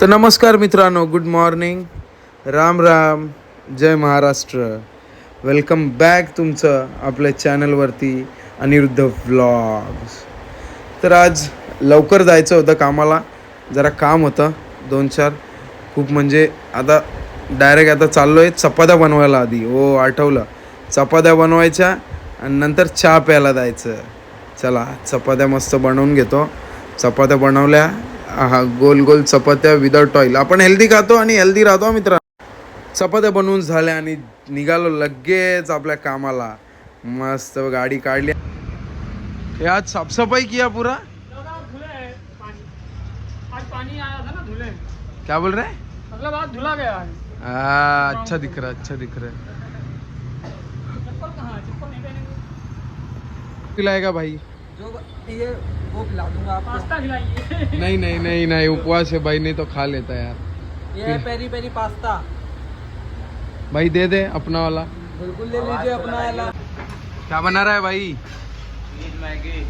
तर नमस्कार मित्रांनो गुड मॉर्निंग राम राम जय महाराष्ट्र. वेलकम बॅक तुमचं आपल्या चॅनलवरती अनिरुद्ध व्लॉग्स तर आज लवकर जायचं होतं कामाला. जरा काम होतं दोन चार. खूप म्हणजे आता डायरेक्ट आता चाललो आहे चपात्या बनवायला आधी. हो आठवलं. चपात्या बनवायच्या आणि नंतर चहा प्यायला जायचं. चला चपात्या मस्त बनवून घेतो. चपात्या बनवल्या हा गोल गोल चपात्या विदाउट ऑइल आपण हेल्दी खातो आणि हेल्दी राहतो मित्र. चपात्या बनवून झाल्या आणि निघालो लगेच आपल्या कामाला. मस्त गाडी काढली. आज साफसफाई किया पूरा? लगा धुले पानी आज पानी आया था ना धुले क्या बोल रहे? मतलब आज धुला गया है आ, अच्छा दिख रहा अच्छा दिख रहा है. चप्पल कहाँ चप्पल नहीं पहनेंगे। भाई। जो ये वो खिला दूँगा आपको। पास्ता खिलाइए। नहीं नहीं नहीं नहीं उपवास है भाई नहीं तो खा लेता यार। ये है पेरी पेरी पास्ता। भाई दे दे अपना वाला। बिल्कुल ले लीजिए अपना वाला। क्या बना रहा है भाई? Cheese Maggi.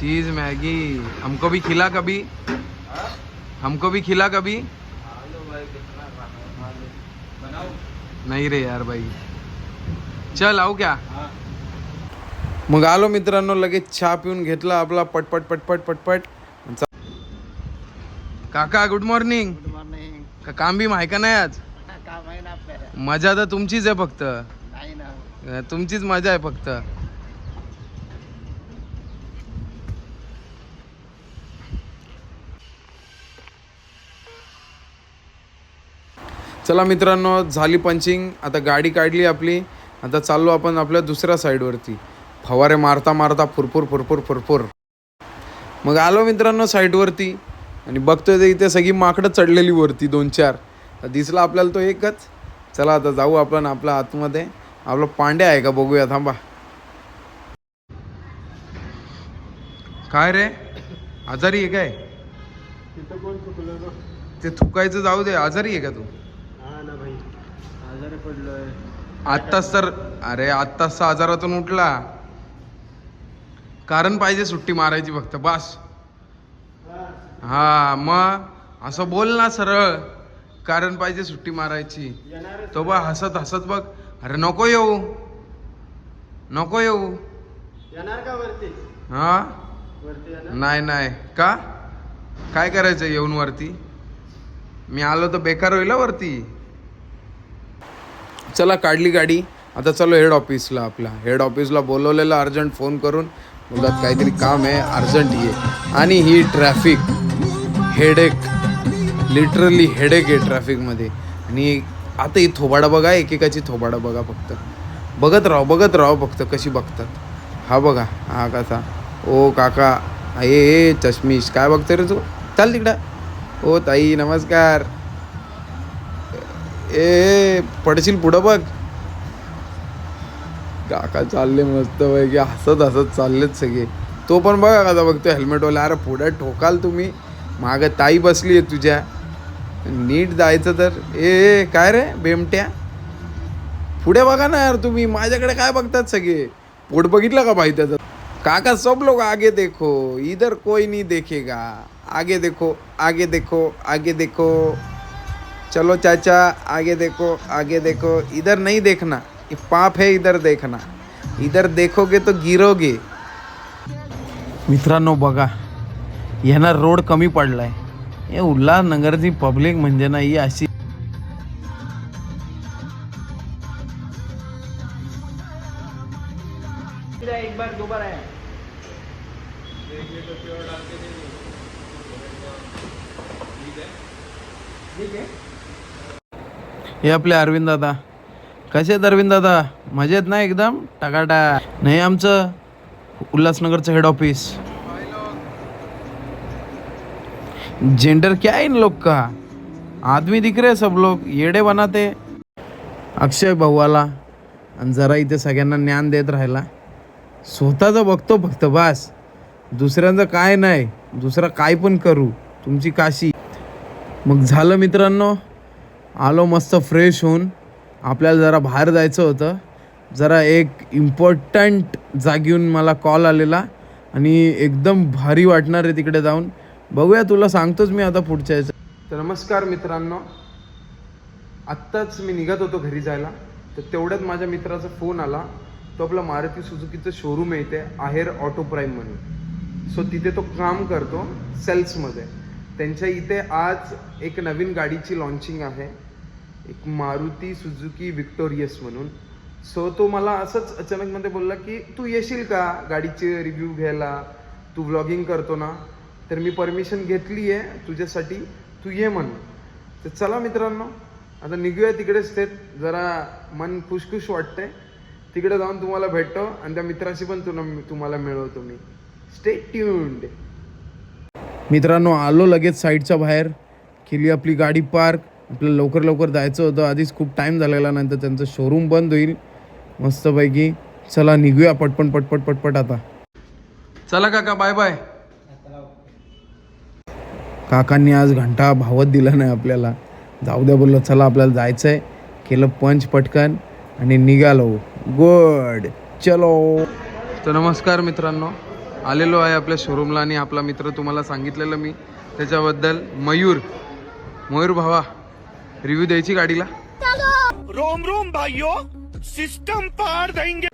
Cheese Maggi. हमको भी खिला कभी। हमको भी खिला कभी। नहीं रे यार भाई। चल आओ क्या? मग आलो मित्रांनो लगेच चहा पिऊन घेतला आपला पटपट पटपट पटपट. काका गुड मॉर्निंग गुड मॉर्निंग का काम बी माहिती का नाही आज? काम आहे ना आपल्याला मजा तर तुमचीच आहे फक्त. नाही ना. अं, तुमचीच मजा आहे फक्त. चला मित्रांनो झाली पंचिंग. आता गाडी काढली आपली. आता चाललो आपण आपल्या दुसऱ्या साईडवरती फवारे मारता मारता फुरफुर फुरफुर फुरफुर. मग आलो मित्रांनो साईडवरती आणि बघतोय तर इथे सगळी माकडं चढलेली वरती दोन चार. दिसला आपल्याला तो एकच. चला आता जाऊ आपण आपल्या आतमध्ये. आपला पांड्या आहे का बघूया थांबा. काय रे? आजारी आहे काय? ते थुकायचं जाऊ दे आजारी आहे का तू? हा ना भाई. आजारी पडलोय. आत्ताच तर अरे आत्ताच आजारातून उठला. कारण पाहिजे सुट्टी मारायची फक्त बस. हा मग असं बोल ना सरळ. कारण पाहिजे सुट्टी मारायची. तो बा हसत हसत बघ. अरे नको येऊ. नको येऊ. येणार का वरती? हा? नाही नाही. का? काय करायचं येऊन वरती? मी आलो तर बेकार होईल वरती. चला काढली गाडी. आता चलो हेड ऑफिसला आपला. हेड ऑफिसला बोलवलेलं अर्जंट फोन करून. मुलात काहीतरी काम आहे अर्जंट ये. आणि ही ट्रॅफिक हेडेक लिटरली हेडेक आहे ट्रॅफिकमध्ये आणि आता ही थोबाडा बघा एकेकाची थोबाडा बघा फक्त. बघत राहो बघत राहो फक्त कशी बघतात. हा बघा हा कसा. ओ काका ए ए चष्मीश काय बघतो रे तू? चाल तिकडं. ओ ताई नमस्कार. ए, पडशील पुढं बघ. काका चालले मस्त पैकी हसत हसत चाललेत सगळे. तो पण बघा कसा बघतो हेल्मेटवाला अरे पुढे ठोकाल तुम्ही. मागं ताई बसली आहे तुझ्या. नीट जायचं तर. ए काय रे बेमट्या? पुढे बघा ना यार तुम्ही. माझ्याकडे काय बघतात सगळे? पोट बघितलं का भाई त्याचं? काका सब लोग आगे देखो. इधर कोई नहीं देखेगा. आगे देखो आगे देखो आगे देखो. चलो चाचा आगे देखो आगे देखो. इधर नहीं देखना. ये पाप है इधर देखना। इधर देखोगे तो गिरोगे। मित्रांनो बघा यांना रोड कमी पडलाय. हे उल्हासनगरची पब्लिक म्हणजे ना ही अशी एक बार हे आपले अरविंद दादा. कसे आहेत अरविंद दादा? मजेत ना एकदम? टाकाटा. नाही आमचं? उल्हासनगरचं हेड ऑफिस जेंडर क्या है इन लोग का? आदमी दिख रहे सब लोग. येडे बनाते. अक्षय भाऊ आला आणि जरा इथे सगळ्यांना ज्ञान देत राहिला स्वतःचं बघतो फक्त बास. दुसऱ्यांचं काय नाही. दुसरा काय पण करू. तुमची काशी. मग झालं मित्रांनो. आलो मस्त फ्रेश होऊन. आपल्याला जरा बाहेर जायचं होतं. जरा एक इम्पॉर्टंट जागीहून मला कॉल आलेला आणि एकदम भारी वाटणार आहे तिकडे जाऊन. बघूया तुला सांगतोच मी आता पुढच्या याचं तर नमस्कार मित्रांनो. आत्ताच मी निघत होतो घरी जायला. तर तेवढ्यात माझ्या मित्राचा फोन आला. तो आपला मारुती सुझुकीचं शोरूम आहे इथे आहेर ऑटो प्राईम म्हणून. सो तिथे तो काम करतो सेल्समध्ये त्यांच्या इथे आज एक नवीन गाडीची लॉन्चिंग आहे. एक मारुती सुझुकी विक्टोरियस म्हणून. सो तो मला असंच अचानकमध्ये बोलला की तू येशील का गाडीचे रिव्ह्यू घ्यायला? तू व्लॉगिंग करतो ना? तर मी परमिशन घेतली आहे तुझ्यासाठी. तू ये म्हणून तर चला मित्रांनो आता निघूया तिकडेच ते जरा मन खुशखुश वाटतंय. तिकडे जाऊन तुम्हाला भेटतो आणि त्या मित्राशी पण तुला तुम्हाला मिळवतो मी. स्टे ट्यून्ड मित्रांनो आलो लगेच साईडच्या बाहेर. केली आपली गाडी पार्क आपल्याला लवकर लवकर जायचं होतं. आधीच खूप टाईम झालेला नंतर त्यांचं शोरूम बंद होईल. मस्तपैकी. चला निघूया पटपट पटपट पटपट आता. चला काका बाय बाय काकांनी आज घंटा भावत दिला नाही आपल्याला. जाऊ द्या बोललं चला आपल्याला जायचं आहे केलं पंच पटकन आणि निघालो. गुड चलो. तर नमस्कार मित्रांनो. आलेलो आहे आपल्या शोरूमला आणि आपला मित्र तुम्हाला सांगितलेलं मी. त्याच्याबद्दल मयूर. मयूर भावा. रिव्ह्यू द्यायची गाडीला? रोम रोम भाइयों सिस्टम पार देंगे.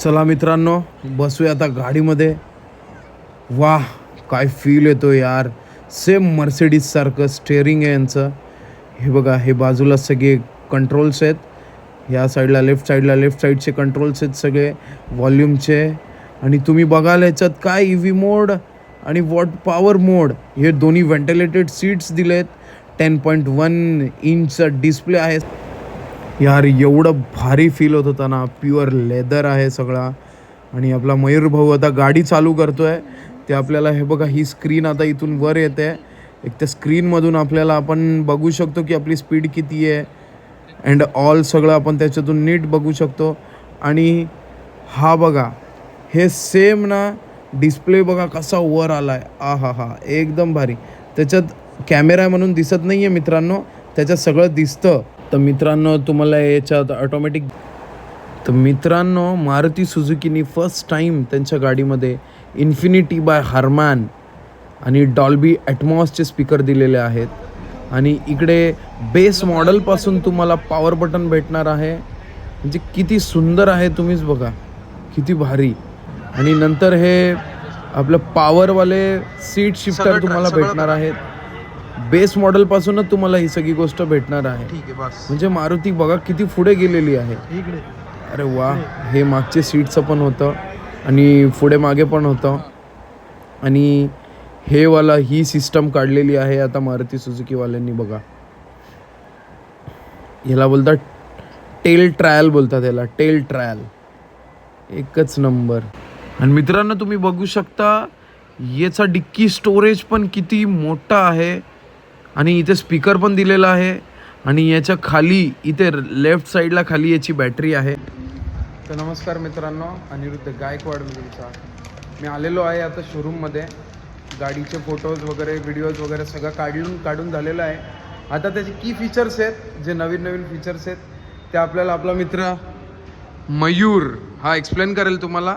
चला मित्रांनो बसूया आता गाडीमध्ये. वाह काय फील येतो यार. सेम मर्सिडीज सारखं स्टेअरिंग आहे यांचं. हे बघा हे बाजूला सगळे कंट्रोल्स आहेत. या साईडला लेफ्ट साईडला लेफ्ट साईडचे कंट्रोल्स आहेत सगळे व्हॉल्यूमचे आणि तुम्ही बघाल याच्यात काय ई व्ही मोड आणि वॉट पॉवर मोड हे दोन्ही व्हेंटिलेटेड सीट्स दिलेत. टेन पॉईंट वन इंचचा डिस्प्ले आहे. यार एवढं भारी फील होत होता ना. प्युअर लेदर आहे सगळा. आणि आपला मयूर भाऊ आता गाडी चालू करतो आहे ते आपल्याला हे बघा ही स्क्रीन आता इथून वर येते. एक त्या स्क्रीनमधून आपल्याला आपण बघू शकतो की आपली स्पीड किती आहे. अँड ऑल सगळं आपण त्याच्यातून नीट बघू शकतो. आणि हा बघा हे सेम ना डिस्प्ले बघा कसा वर आलाय. आ हा हा एकदम भारी. त्याच्यात कॅमेरा म्हणून दिसत नाही आहे मित्रांनो त्याच्यात सगळं दिसतं. तर मित्रांनो तुम्हाला याच्यात ऑटोमॅटिक तर मित्रांनो मारुती सुझुकीनी फर्स्ट टाईम त्यांच्या गाडीमध्ये इन्फिनिटी बाय हार्मॅन आणि डॉल्बी ॲटमॉसचे स्पीकर दिलेले आहेत. आणि इकडे बेस मॉडेलपासून तुम्हाला पॉवर बटन भेटणार आहे. म्हणजे किती सुंदर आहे तुम्हीच बघा. किती भारी. आणि नंतर हे आपलं पॉवरवाले सीट शिफ्टर तुम्हाला भेटणार आहेत. बेस मॉडेलपासूनच तुम्हाला ही सगळी गोष्ट भेटणार आहे. ठीक आहे बस. म्हणजे मारुती बघा किती पुढे गेलेली आहे. इकडे. अरे वा हे मागचे सीटचं पण होतं आणि पुढे मागे पण होतं. आणि हे वाला ही सिस्टम काढलेली आहे आता मारुती सुझुकीवाल्यांनी बघा. ह्याला बोलतात टेल ट्रायल बोलतात याला टेल ट्रायल एकच नंबर आणि मित्रांनो तुम्ही बघू शकता याचा डिक्की स्टोरेज पण किती मोठा आहे. आणि इथे स्पीकर पण दिलेला आहे. आणि याच्या खाली इथे लेफ्ट साईडला खाली याची बॅटरी आहे. तर नमस्कार मित्रांनो अनिरुद्ध गायकवाड मी तुमचा मी आलेलो आहे आता शोरूममध्ये गाडीचे फोटोज वगैरे व्हिडिओज वगैरे सगळं काढून काढून झालेलं आहे. आता त्याचे की फीचर्स आहेत जे नवीन नवीन फीचर्स आहेत ते आपल्याला आपला मित्र मयूर हा एक्सप्लेन करेल तुम्हाला.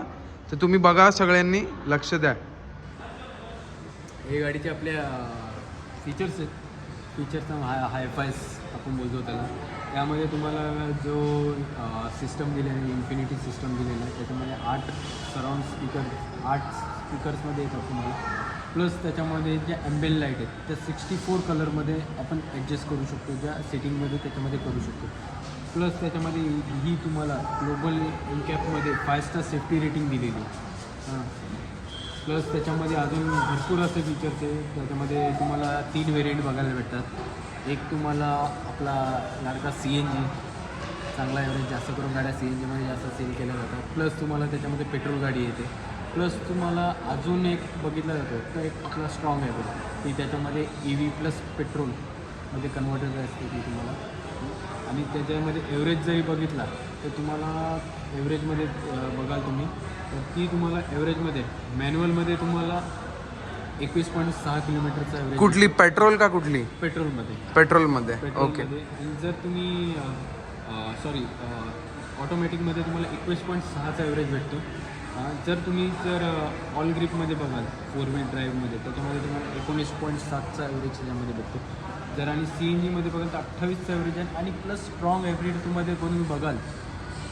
तर तुम्ही बघा सगळ्यांनी लक्ष द्या. हे गाडीचे आपल्या फीचर्स आहेत. फीचर्सचा हाय हायफायस आपण बोलतो त्याला. त्यामध्ये तुम्हाला जो सिस्टम दिलेला आहे इन्फिनिटी सिस्टम दिलेला आहे त्याच्यामध्ये आठ सराउंड स्पीकर आठ स्पीकर्समध्ये येतात तुम्हाला. प्लस त्याच्यामध्ये ज्या ॲम्बेल लाइट आहेत त्या सिक्स्टी फोर कलरमध्ये आपण ॲडजस्ट करू शकतो ज्या सेटिंगमध्ये त्याच्यामध्ये करू शकतो. प्लस त्याच्यामध्ये ही तुम्हाला ग्लोबल इनकॅपमध्ये फाय स्टार सेफ्टी रेटिंग दिलेली आहे. हां. प्लस त्याच्यामध्ये अजून भरपूर असे फीचर्स आहे त्याच्यामध्ये तुम्हाला तीन व्हेरियंट बघायला भेटतात. एक तुम्हाला आपला लाडका सी एन जी चांगला ॲव्हरेज जास्त करून गाड्या सी एन जीमध्ये जास्त सेल केल्या जातात. प्लस तुम्हाला त्याच्यामध्ये पेट्रोल गाडी येते. प्लस तुम्हाला अजून एक बघितला जातो तर एक आपला स्ट्रॉंग आहे बघा. ती त्याच्यामध्ये ई व्ही प्लस पेट्रोलमध्ये कन्वर्टर असते ती तुम्हाला. आणि त्याच्यामध्ये एवरेज जरी बघितला तर तुम्हाला ॲव्हरेजमध्ये बघाल तुम्ही तर ती तुम्हाला ॲव्हरेजमध्ये मॅन्युअलमध्ये तुम्हाला एकवीस पॉईंट सहा किलोमीटरचा ॲव्हरेज कुठली? पेट्रोल का कुठली? पेट्रोलमध्ये. पेट्रोलमध्ये. ओके. जर तुम्ही सॉरी ऑटोमॅटिकमध्ये तुम्हाला एकवीस पॉईंट सहाचा ॲव्हरेज भेटतो. जर तुम्ही जर ऑल ग्रिपमध्ये बघाल फोर व्हील ड्राईव्हमध्ये त्याच्यामध्ये तुम्हाला एकोणीस पॉईंट सातचा ॲव्हरेज त्याच्यामध्ये भेटतो. जर आणि सी एन जीमध्ये बघाल तर अठ्ठावीसचा ॲव्हरेज आहे. आणि प्लस स्ट्रॉंग हायब्रिड तुम्हाला तुम्ही बघाल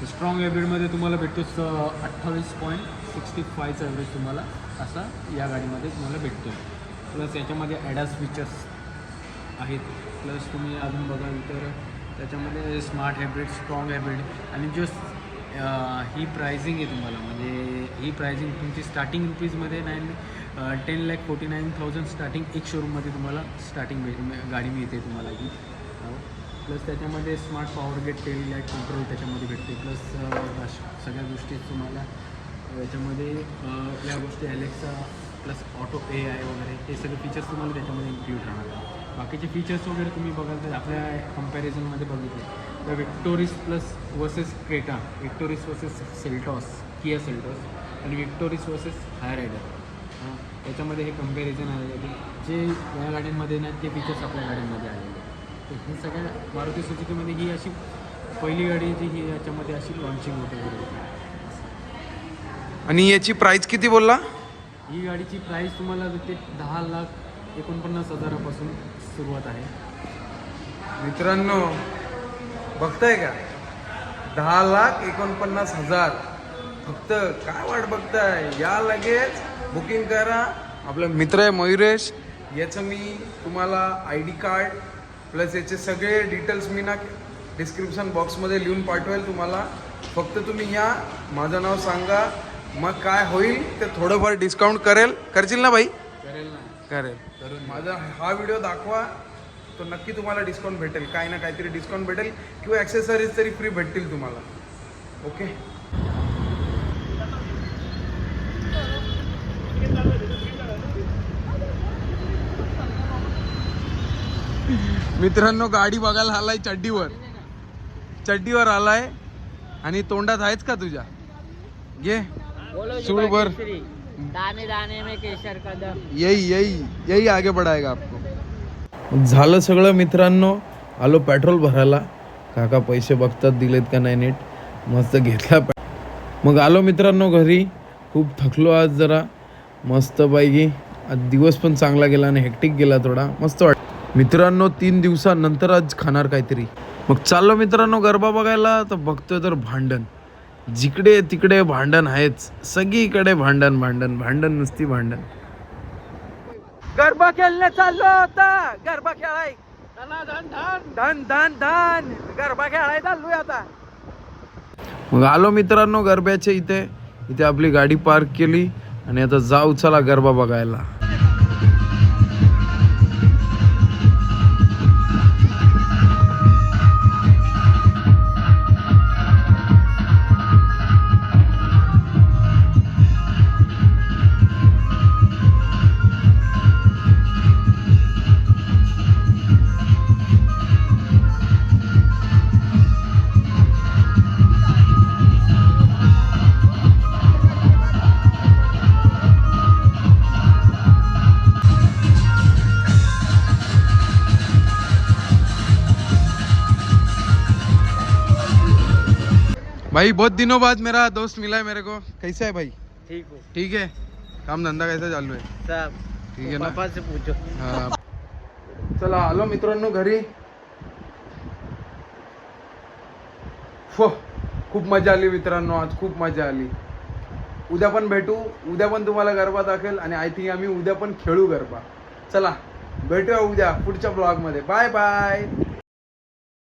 स्ट्रॉंग हायब्रिडमध्ये तुम्हाला भेटतो स अठ्ठावीस पॉईंट सिक्स्टी फायचा ॲव्हरेज तुम्हाला असा या गाडीमध्ये तुम्हाला भेटतो. प्लस याच्यामध्ये ॲडास फीचर्स आहेत. प्लस तुम्ही अजून बघाल तर त्याच्यामध्ये स्मार्ट हायब्रिड स्ट्रॉंग हायब्रिड आणि जो ही प्रायझिंग आहे तुम्हाला म्हणजे ही प्रायझिंग तुमची starting रुपीजमध्ये nine ten lakh forty nine thousand starting एक शोरूममध्ये तुम्हाला स्टार्टिंग भेट गाडी मिळते तुम्हाला ही. हो. प्लस त्याच्यामध्ये smart power gate tail light control त्याच्यामध्ये भेटते. प्लस सगळ्या गोष्टी तुम्हाला. याच्यामध्ये या गोष्टी Alexa plus auto A I वगैरे हे सगळे फीचर्स तुम्हाला त्याच्यामध्ये इन्क्लूड राहणार बाकीचे फीचर्स वगैरे तुम्ही बघाल तर आपल्या कंपॅरिझनमध्ये बघितले. तर Victoris plus versus Creta Victoris versus Seltos Kia Seltos आणि विक्टोरिस वर्सेस हायर रायडर हां याच्यामध्ये हे कंपॅरिझन आहे की जे या गाड्यांमध्ये ना ते फीचर्स आपल्या गाड्यांमध्ये आलेले आहेत. तर ही सगळ्या मारुती सुझुकीमध्ये ही अशी पहिली गाडी जी ही याच्यामध्ये अशी लॉन्चिंग होते. आणि याची प्राइस किती बोलला? ही गाडीची प्राईस तुम्हाला भेटते दहा लाख एकोणपन्नास हजारापासून सुरुवात आहे. मित्रांनो बघताय का? दहा लाख एकोणपन्नास हजार. फक्त काय वाट बघताय? या लगेच बुकिंग करा. आपला मित्र आहे मयुरेश. याचं मी तुम्हाला आय डी कार्ड प्लस याचे सगळे डिटेल्स मी ना डिस्क्रिप्शन बॉक्समध्ये लिहून पाठवेल तुम्हाला. फक्त तुम्ही या माझं नाव सांगा मग काय होईल ते थोडंफार डिस्काउंट करेल. करशील ना भाई? करेल ना. करेल. माझा हा व्हिडिओ दाखवा तो नक्की तुम्हाला डिस्काउंट भेटेल. काही ना काहीतरी डिस्काउंट भेटेल किंवा ॲक्सेसरीज तरी फ्री भेटतील तुम्हाला. ओके मित्रांनो गाडी बघायला आलाय चड्डीवर. चड्डीवर आलाय आणि तोंडात आहेच का तुझ्या? घे. सूड भर. दाने दाने में केशर कदम. यही यही यही आगे बढ़ाएगा आपको. झालं सगळं मित्रांनो. आलो पेट्रोल भरायला. काका पैसे बघतात दिलेत का नाही नीट. मस्त घेतला. मग आलो मित्रांनो घरी. खूप थकलो आज जरा. मस्त पैकी. आज दिवस पण चांगला गेला आणि हेक्टिक गेला थोडा. मस्त वाट मित्रांनो तीन दिवसानंतर आज खाणार काहीतरी. मग चाललो मित्रांनो गरबा बघायला. तर बघतोय तर भांडण. जिकडे तिकडे भांडण आहेच. सगळीकडे भांडण भांडण भांडण नुसती भांडण. गरबा खेळणे चाललो होता गरबा खेळाय. धन धन धन. गरबा खेळाय चाललोय आता. मग आलो मित्रांनो गरब्याच्या इथे. इथे आपली गाडी पार्क केली. आणि आता जाऊ चला गरबा बघायला. भाई बहुत दिनों बाद मेरा दोस्त मिला है मेरे को। कैसा है भाई? ठीक हो। ठीक है। काम धंदा कैसा चालू है? सब। ठीक है ना? पापा से पूछो। हा. चला आलो मित्रांनो घरी। फो खूप मजा आली मित्रांनो आज खूप मजा आली. उद्या पण भेटू उद्या पण तुम्हाला गरबा दाखवेल आणि आय थिंक आम्ही उद्या पण खेळू गरबा. चला भेटूया उद्या पुढच्या ब्लॉगमध्ये बाय बाय.